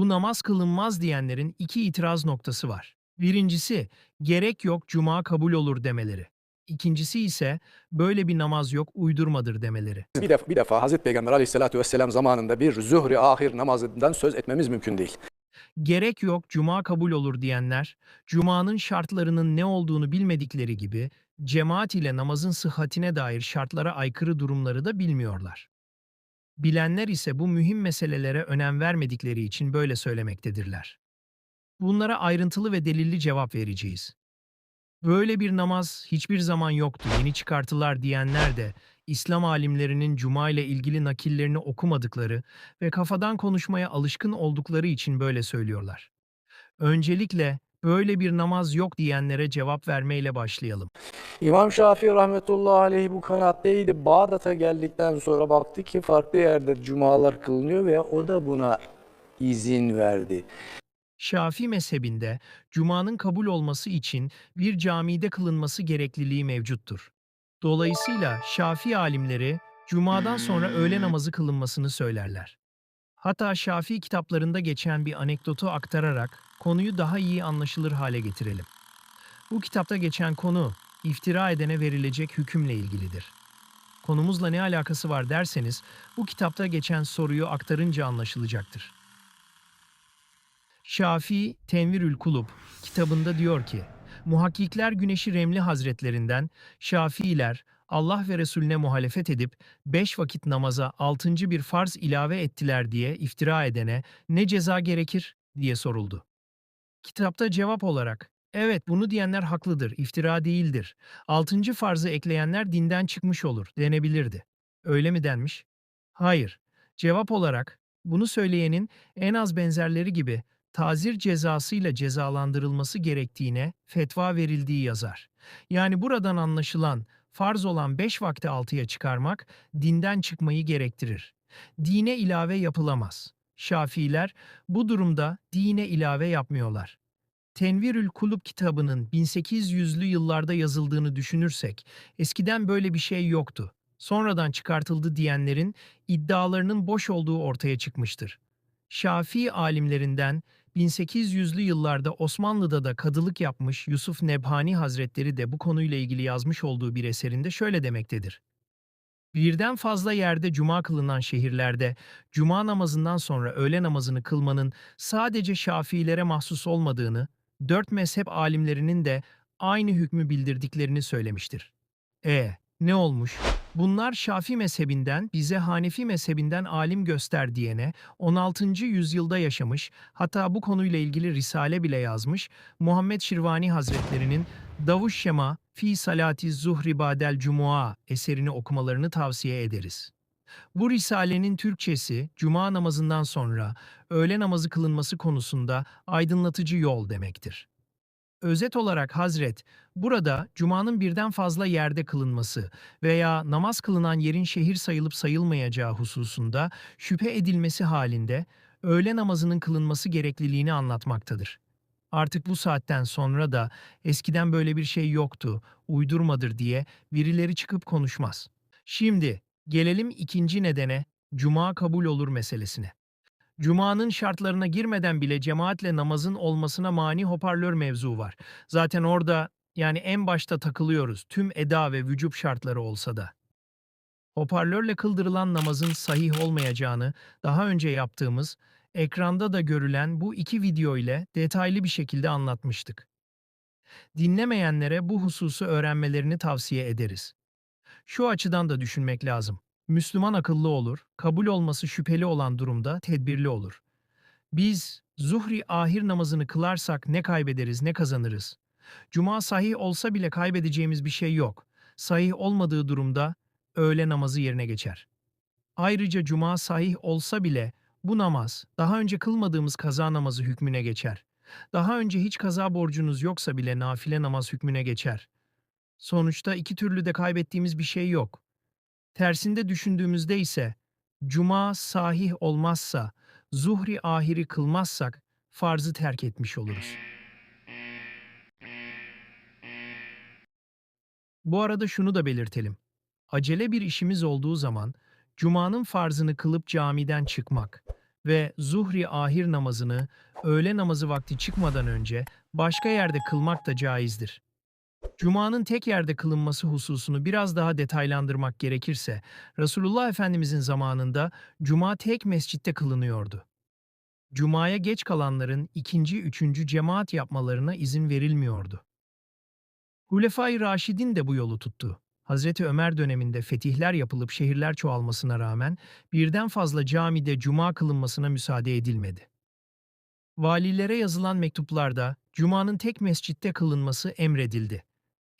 Bu namaz kılınmaz diyenlerin iki itiraz noktası var. Birincisi, gerek yok cuma kabul olur demeleri. İkincisi ise böyle bir namaz yok uydurmadır demeleri. Bir defa, bir defa Hazreti Peygamber aleyhissalatü vesselam zamanında bir zuhri ahir namazından söz etmemiz mümkün değil. Gerek yok cuma kabul olur diyenler, cumanın şartlarının ne olduğunu bilmedikleri gibi cemaat ile namazın sıhhatine dair şartlara aykırı durumları da bilmiyorlar. Bilenler ise bu mühim meselelere önem vermedikleri için böyle söylemektedirler. Bunlara ayrıntılı ve delilli cevap vereceğiz. Böyle bir namaz hiçbir zaman yoktu, yeni çıkartılar diyenler de İslam alimlerinin cuma ile ilgili nakillerini okumadıkları ve kafadan konuşmaya alışkın oldukları için böyle söylüyorlar. Öncelikle böyle bir namaz yok diyenlere cevap vermeyle başlayalım. İmam Şafii rahmetullahi aleyh bu kanaatteydi. Bağdat'a geldikten sonra baktı ki farklı yerde cumalar kılınıyor ve o da buna izin verdi. Şafii mezhebinde cumanın kabul olması için bir camide kılınması gerekliliği mevcuttur. Dolayısıyla Şafii alimleri cumadan sonra öğle namazı kılınmasını söylerler. Hatta Şafii kitaplarında geçen bir anekdotu aktararak konuyu daha iyi anlaşılır hale getirelim. Bu kitapta geçen konu iftira edene verilecek hükümle ilgilidir. Konumuzla ne alakası var derseniz bu kitapta geçen soruyu aktarınca anlaşılacaktır. Şafii Tenvirül Kulub kitabında diyor ki, Muhakkikler Güneşi Remli Hazretlerinden Şafiiler Allah ve Resulüne muhalefet edip beş vakit namaza altıncı bir farz ilave ettiler diye iftira edene ne ceza gerekir diye soruldu. Kitapta cevap olarak, evet bunu diyenler haklıdır, iftira değildir. Altıncı farzı ekleyenler dinden çıkmış olur denebilirdi. Öyle mi denmiş? Hayır. Cevap olarak, bunu söyleyenin en az benzerleri gibi tazir cezasıyla cezalandırılması gerektiğine fetva verildiği yazar. Yani buradan anlaşılan farz olan beş vakti altıya çıkarmak dinden çıkmayı gerektirir. Dine ilave yapılamaz. Şafiiler bu durumda dine ilave yapmıyorlar. Tenvirül Kulub kitabının 1800'lü yıllarda yazıldığını düşünürsek, eskiden böyle bir şey yoktu. Sonradan çıkartıldı diyenlerin iddialarının boş olduğu ortaya çıkmıştır. Şafii alimlerinden 1800'lü yıllarda Osmanlı'da da kadılık yapmış Yusuf Nebhani Hazretleri de bu konuyla ilgili yazmış olduğu bir eserinde şöyle demektedir. Birden fazla yerde cuma kılınan şehirlerde cuma namazından sonra öğle namazını kılmanın sadece Şafiilere mahsus olmadığını, dört mezhep alimlerinin de aynı hükmü bildirdiklerini söylemiştir. E ne olmuş? Bunlar Şafii mezhebinden bize Hanefi mezhebinden alim göster diyene 16. yüzyılda yaşamış, hatta bu konuyla ilgili risale bile yazmış Muhammed Şirvani Hazretlerinin Davuş Şema Fi Salati Zuhri Badel Cumua eserini okumalarını tavsiye ederiz. Bu risalenin Türkçesi cuma namazından sonra öğle namazı kılınması konusunda aydınlatıcı yol demektir. Özet olarak Hazret, burada Cuma'nın birden fazla yerde kılınması veya namaz kılınan yerin şehir sayılıp sayılmayacağı hususunda şüphe edilmesi halinde öğle namazının kılınması gerekliliğini anlatmaktadır. Artık bu saatten sonra da eskiden böyle bir şey yoktu, uydurmadır diye birileri çıkıp konuşmaz. Şimdi gelelim ikinci nedene, Cuma kabul olur meselesine. Cuma'nın şartlarına girmeden bile cemaatle namazın olmasına mani hoparlör mevzu var. Zaten orada yani en başta takılıyoruz tüm eda ve vücub şartları olsa da. Hoparlörle kıldırılan namazın sahih olmayacağını daha önce yaptığımız, ekranda da görülen bu iki video ile detaylı bir şekilde anlatmıştık. Dinlemeyenlere bu hususu öğrenmelerini tavsiye ederiz. Şu açıdan da düşünmek lazım. Müslüman akıllı olur, kabul olması şüpheli olan durumda tedbirli olur. Biz zuhri ahir namazını kılarsak ne kaybederiz ne kazanırız. Cuma sahih olsa bile kaybedeceğimiz bir şey yok. Sahih olmadığı durumda öğle namazı yerine geçer. Ayrıca cuma sahih olsa bile bu namaz daha önce kılmadığımız kaza namazı hükmüne geçer. Daha önce hiç kaza borcunuz yoksa bile nafile namaz hükmüne geçer. Sonuçta iki türlü de kaybettiğimiz bir şey yok. Tersinde düşündüğümüzde ise cuma sahih olmazsa, zuhri ahiri kılmazsak farzı terk etmiş oluruz. Bu arada şunu da belirtelim. Acele bir işimiz olduğu zaman cumanın farzını kılıp camiden çıkmak ve zuhri ahir namazını öğle namazı vakti çıkmadan önce başka yerde kılmak da caizdir. Cuma'nın tek yerde kılınması hususunu biraz daha detaylandırmak gerekirse, Resulullah Efendimizin zamanında Cuma tek mescitte kılınıyordu. Cuma'ya geç kalanların ikinci, üçüncü cemaat yapmalarına izin verilmiyordu. Hulefai Raşidin de bu yolu tuttu. Hazreti Ömer döneminde fetihler yapılıp şehirler çoğalmasına rağmen birden fazla camide cuma kılınmasına müsaade edilmedi. Valilere yazılan mektuplarda cumanın tek mescitte kılınması emredildi.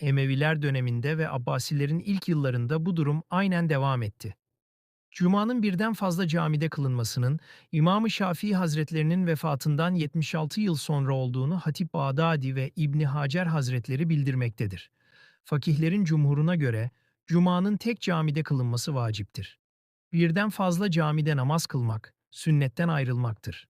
Emeviler döneminde ve Abbasilerin ilk yıllarında bu durum aynen devam etti. Cuma'nın birden fazla camide kılınmasının İmam-ı Şafii Hazretlerinin vefatından 76 yıl sonra olduğunu Hatip Bağdadi ve İbni Hacer Hazretleri bildirmektedir. Fakihlerin cumhuruna göre Cuma'nın tek camide kılınması vaciptir. Birden fazla camide namaz kılmak, sünnetten ayrılmaktır.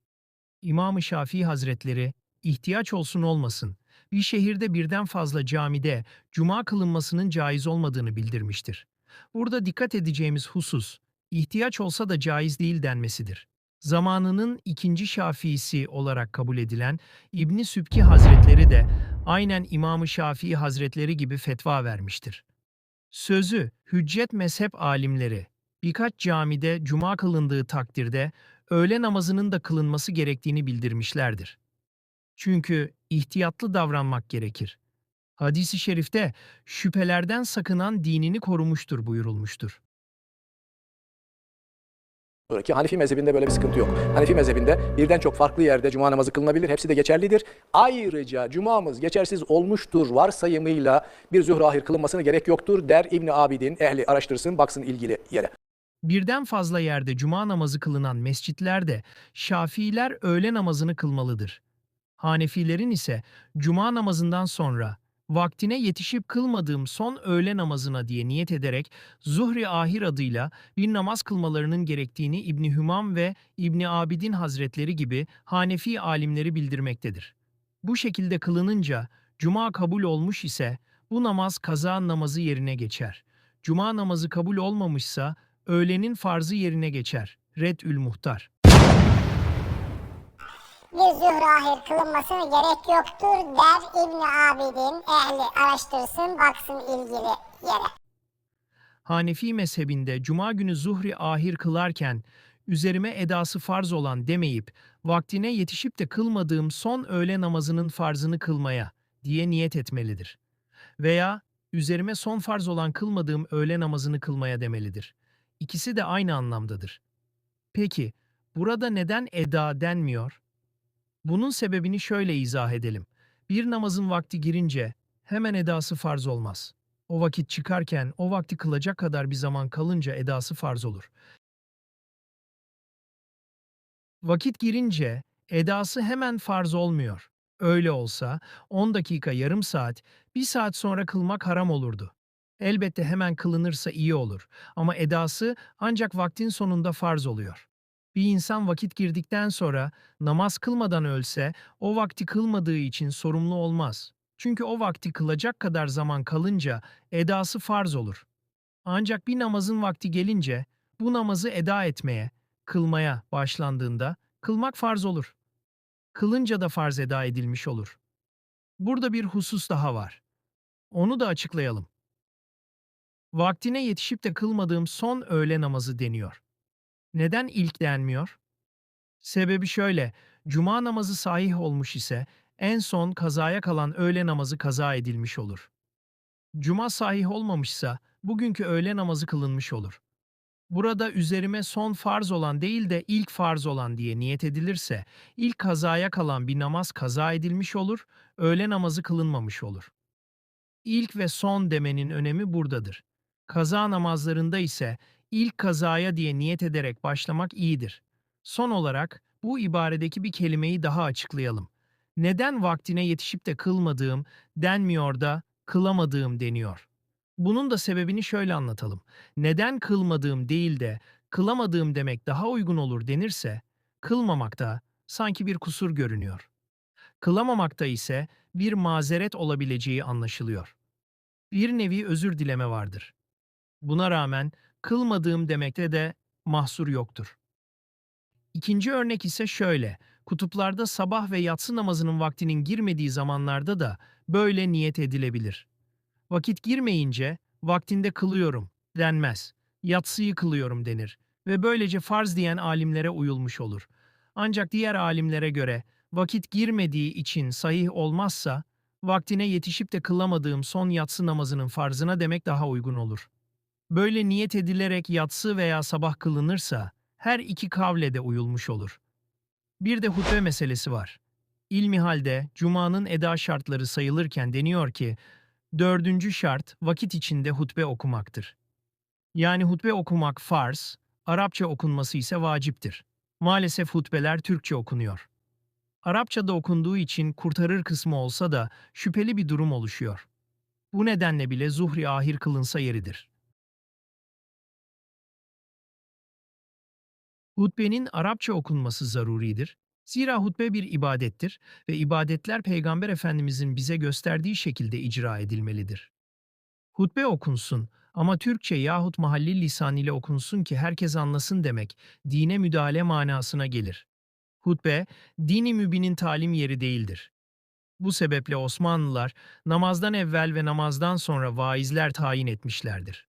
İmam-ı Şafii Hazretleri, ihtiyaç olsun olmasın, bir şehirde birden fazla camide cuma kılınmasının caiz olmadığını bildirmiştir. Burada dikkat edeceğimiz husus, ihtiyaç olsa da caiz değil denmesidir. Zamanının ikinci Şafiisi olarak kabul edilen İbni Sübki Hazretleri de aynen İmam-ı Şafii Hazretleri gibi fetva vermiştir. Sözü, hüccet mezhep alimleri, birkaç camide cuma kılındığı takdirde öğle namazının da kılınması gerektiğini bildirmişlerdir. Çünkü ihtiyatlı davranmak gerekir. Hadis-i şerifte şüphelerden sakınan dinini korumuştur buyurulmuştur. Ki Hanefi mezhebinde böyle bir sıkıntı yok. Hanefi mezhebinde birden çok farklı yerde cuma namazı kılınabilir. Hepsi de geçerlidir. Ayrıca cumamız geçersiz olmuştur varsayımıyla bir zuhrahir kılınmasına gerek yoktur der İbni Abidin. Ehli araştırsın baksın ilgili yere. Birden fazla yerde cuma namazı kılınan mescitlerde Şafiiler öğle namazını kılmalıdır. Hanefilerin ise cuma namazından sonra vaktine yetişip kılmadığım son öğle namazına diye niyet ederek Zuhri Ahir adıyla bir namaz kılmalarının gerektiğini İbni Hümam ve İbni Abidin Hazretleri gibi Hanefi alimleri bildirmektedir. Bu şekilde kılınınca cuma kabul olmuş ise bu namaz kaza namazı yerine geçer. Cuma namazı kabul olmamışsa öğlenin farzı yerine geçer. Red'ül Muhtar. Bir zührahir kılınmasına gerek yoktur der İbni Abidin. Ehli araştırsın baksın ilgili yere. Hanefi mezhebinde cuma günü zuhri ahir kılarken üzerime edası farz olan demeyip vaktine yetişip de kılmadığım son öğle namazının farzını kılmaya diye niyet etmelidir. Veya üzerime son farz olan kılmadığım öğle namazını kılmaya demelidir. İkisi de aynı anlamdadır. Peki burada neden eda denmiyor? Bunun sebebini şöyle izah edelim. Bir namazın vakti girince hemen edası farz olmaz. O vakit çıkarken o vakti kılacak kadar bir zaman kalınca edası farz olur. Vakit girince edası hemen farz olmuyor. Öyle olsa 10 dakika yarım saat, bir saat sonra kılmak haram olurdu. Elbette hemen kılınırsa iyi olur ama edası ancak vaktin sonunda farz oluyor. Bir insan vakit girdikten sonra namaz kılmadan ölse o vakti kılmadığı için sorumlu olmaz. Çünkü o vakti kılacak kadar zaman kalınca edası farz olur. Ancak bir namazın vakti gelince bu namazı eda etmeye, kılmaya başlandığında kılmak farz olur. Kılınca da farz eda edilmiş olur. Burada bir husus daha var. Onu da açıklayalım. Vaktine yetişip de kılmadığım son öğle namazı deniyor. Neden ilk denmiyor? Sebebi şöyle, cuma namazı sahih olmuş ise en son kazaya kalan öğle namazı kaza edilmiş olur. Cuma sahih olmamışsa bugünkü öğle namazı kılınmış olur. Burada üzerime son farz olan değil de ilk farz olan diye niyet edilirse, ilk kazaya kalan bir namaz kaza edilmiş olur, öğle namazı kılınmamış olur. İlk ve son demenin önemi buradadır. Kaza namazlarında ise ilk kazaya diye niyet ederek başlamak iyidir. Son olarak bu ibaredeki bir kelimeyi daha açıklayalım. Neden vaktine yetişip de kılmadığım denmiyor da kılamadığım deniyor? Bunun da sebebini şöyle anlatalım. Neden kılmadığım değil de kılamadığım demek daha uygun olur denirse, kılmamakta sanki bir kusur görünüyor. Kılamamakta ise bir mazeret olabileceği anlaşılıyor. Bir nevi özür dileme vardır. Buna rağmen kılmadığım demekte de mahsur yoktur. İkinci örnek ise şöyle. Kutuplarda sabah ve yatsı namazının vaktinin girmediği zamanlarda da böyle niyet edilebilir. Vakit girmeyince vaktinde kılıyorum denmez. Yatsıyı kılıyorum denir ve böylece farz diyen alimlere uyulmuş olur. Ancak diğer alimlere göre vakit girmediği için sahih olmazsa vaktine yetişip de kılamadığım son yatsı namazının farzına demek daha uygun olur. Böyle niyet edilerek yatsı veya sabah kılınırsa her iki kavle de uyulmuş olur. Bir de hutbe meselesi var. İlmihalde Cuma'nın eda şartları sayılırken deniyor ki, dördüncü şart vakit içinde hutbe okumaktır. Yani hutbe okumak farz, Arapça okunması ise vaciptir. Maalesef hutbeler Türkçe okunuyor. Arapçada okunduğu için kurtarır kısmı olsa da şüpheli bir durum oluşuyor. Bu nedenle bile zuhri ahir kılınsa yeridir. Hutbenin Arapça okunması zaruridir. Zira hutbe bir ibadettir ve ibadetler Peygamber Efendimizin bize gösterdiği şekilde icra edilmelidir. Hutbe okunsun ama Türkçe yahut mahalli lisan ile okunsun ki herkes anlasın demek dine müdahale manasına gelir. Hutbe, dini mübinin talim yeri değildir. Bu sebeple Osmanlılar namazdan evvel ve namazdan sonra vaizler tayin etmişlerdir.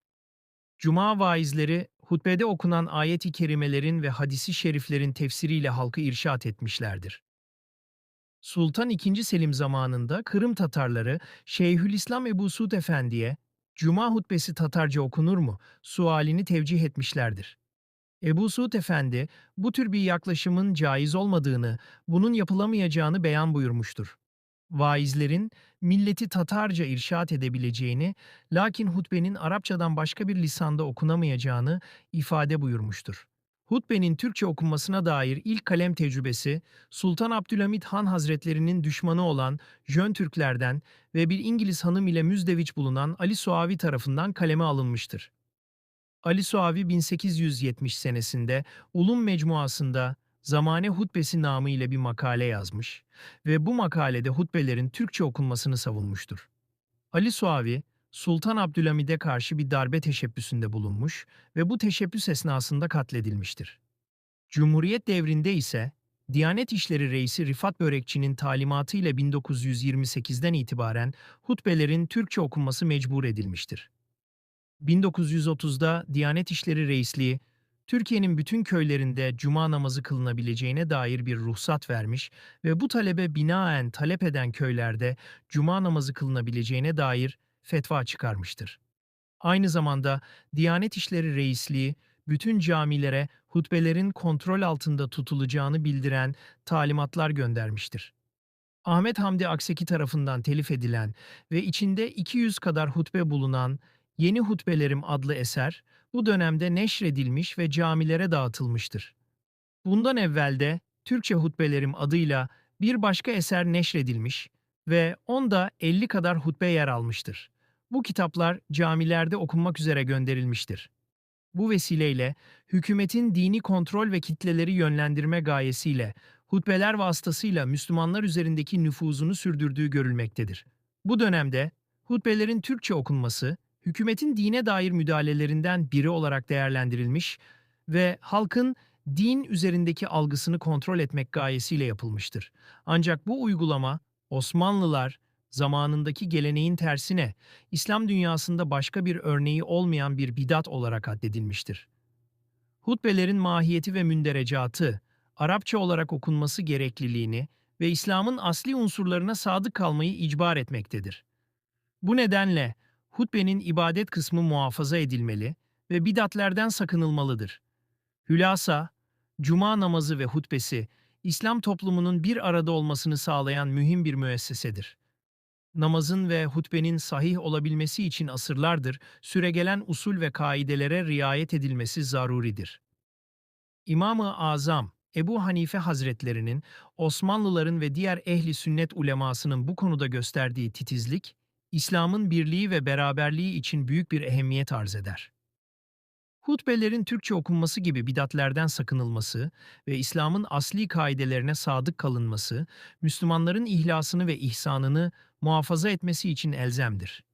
Cuma vaizleri hutbede okunan ayet-i kerimelerin ve hadisi şeriflerin tefsiriyle halkı irşat etmişlerdir. Sultan II. Selim zamanında Kırım Tatarları Şeyhülislam Ebu Suud Efendi'ye Cuma hutbesi Tatarca okunur mu? sualini tevcih etmişlerdir. Ebu Suud Efendi bu tür bir yaklaşımın caiz olmadığını, bunun yapılamayacağını beyan buyurmuştur. Vaizlerin milleti Tatarca irşat edebileceğini, lakin hutbenin Arapçadan başka bir lisanda okunamayacağını ifade buyurmuştur. Hutbenin Türkçe okunmasına dair ilk kalem tecrübesi, Sultan Abdülhamit Han Hazretlerinin düşmanı olan Jön Türklerden ve bir İngiliz hanım ile müzdeviç bulunan Ali Suavi tarafından kaleme alınmıştır. Ali Suavi 1870 senesinde Ulum Mecmuası'nda Zamane Hutbesi namı ile bir makale yazmış ve bu makalede hutbelerin Türkçe okunmasını savunmuştur. Ali Suavi, Sultan Abdülhamid'e karşı bir darbe teşebbüsünde bulunmuş ve bu teşebbüs esnasında katledilmiştir. Cumhuriyet devrinde ise Diyanet İşleri Reisi Rifat Börekçi'nin talimatıyla 1928'den itibaren hutbelerin Türkçe okunması mecbur edilmiştir. 1930'da Diyanet İşleri Reisliği, Türkiye'nin bütün köylerinde cuma namazı kılınabileceğine dair bir ruhsat vermiş ve bu talebe binaen talep eden köylerde cuma namazı kılınabileceğine dair fetva çıkarmıştır. Aynı zamanda Diyanet İşleri Reisliği, bütün camilere hutbelerin kontrol altında tutulacağını bildiren talimatlar göndermiştir. Ahmet Hamdi Akseki tarafından telif edilen ve içinde 200 kadar hutbe bulunan Yeni Hutbelerim adlı eser bu dönemde neşredilmiş ve camilere dağıtılmıştır. Bundan evvel de Türkçe Hutbelerim adıyla bir başka eser neşredilmiş ve onda 50 kadar hutbe yer almıştır. Bu kitaplar camilerde okunmak üzere gönderilmiştir. Bu vesileyle hükümetin dini kontrol ve kitleleri yönlendirme gayesiyle hutbeler vasıtasıyla Müslümanlar üzerindeki nüfuzunu sürdürdüğü görülmektedir. Bu dönemde hutbelerin Türkçe okunması hükümetin dine dair müdahalelerinden biri olarak değerlendirilmiş ve halkın din üzerindeki algısını kontrol etmek gayesiyle yapılmıştır. Ancak bu uygulama Osmanlılar zamanındaki geleneğin tersine İslam dünyasında başka bir örneği olmayan bir bidat olarak addedilmiştir. Hutbelerin mahiyeti ve münderecatı, Arapça olarak okunması gerekliliğini ve İslam'ın asli unsurlarına sadık kalmayı icbar etmektedir. Bu nedenle hutbenin ibadet kısmı muhafaza edilmeli ve bidatlerden sakınılmalıdır. Hülasa, cuma namazı ve hutbesi, İslam toplumunun bir arada olmasını sağlayan mühim bir müessesedir. Namazın ve hutbenin sahih olabilmesi için asırlardır süregelen usul ve kaidelere riayet edilmesi zaruridir. İmam-ı Azam, Ebu Hanife Hazretlerinin, Osmanlıların ve diğer ehli sünnet ulemasının bu konuda gösterdiği titizlik, İslam'ın birliği ve beraberliği için büyük bir ehemmiyet arz eder. Hutbelerin Türkçe okunması gibi bidatlerden sakınılması ve İslam'ın asli kaidelerine sadık kalınması, Müslümanların ihlasını ve ihsanını muhafaza etmesi için elzemdir.